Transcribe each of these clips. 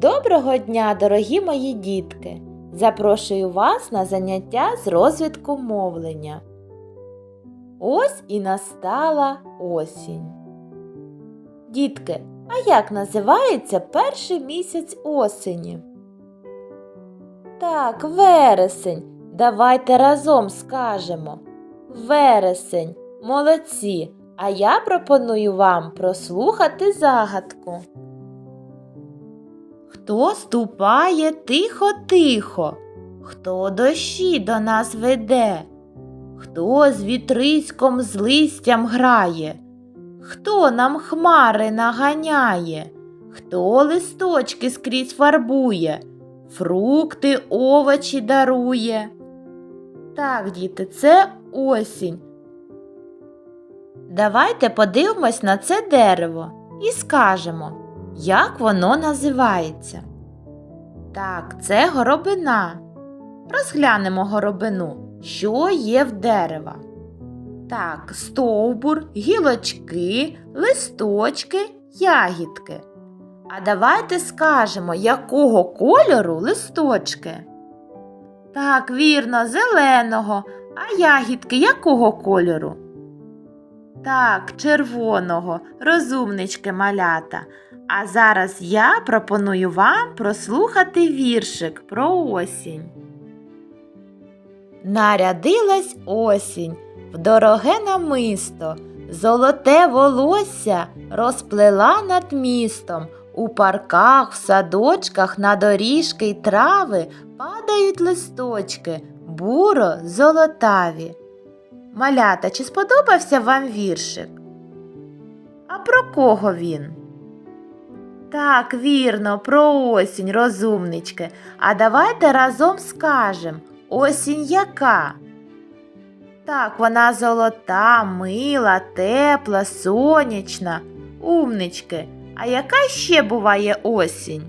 Доброго дня, дорогі мої дітки! Запрошую вас на заняття з розвитку мовлення. Ось і настала осінь. Дітки, а як називається перший місяць осені? Так, вересень. Давайте разом скажемо. Вересень, молодці. А я пропоную вам прослухати загадку. Хто ступає тихо-тихо, хто дощі до нас веде, хто з вітриськом з листям грає, хто нам хмари наганяє, хто листочки скрізь фарбує, фрукти, овочі дарує. Так, діти, це осінь. Давайте подивимось на це дерево і скажемо, як воно називається. Так, це горобина. Розглянемо горобину, що є в дерева. Так, стовбур, гілочки, листочки, ягідки. А давайте скажемо, якого кольору листочки. Так, вірно, зеленого, а ягідки якого кольору? Так, червоного, розумнички малята. А зараз я пропоную вам прослухати віршик про осінь. Нарядилась осінь в дороге намисто, золоте волосся розплела над містом. У парках, в садочках, на доріжки й трави падають листочки, буро золотаві. Малята, чи сподобався вам віршик? А про кого він? Так, вірно, про осінь, розумнички. А давайте разом скажем осінь яка? Так, вона золота, мила, тепла, сонячна. Умнички. А яка ще буває осінь?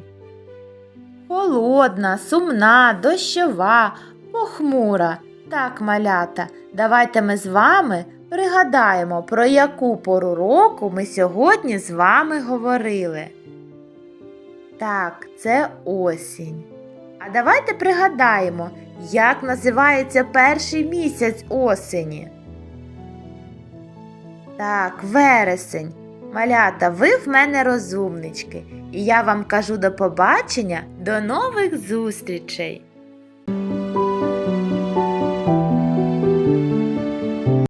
Холодна, сумна, дощова, похмура. Так, малята, давайте ми з вами пригадаємо, про яку пору року ми сьогодні з вами говорили. Так, це осінь. А давайте пригадаємо, як називається перший місяць осені. Так, вересень. Малята, ви в мене розумнички, і я вам кажу до побачення, до нових зустрічей!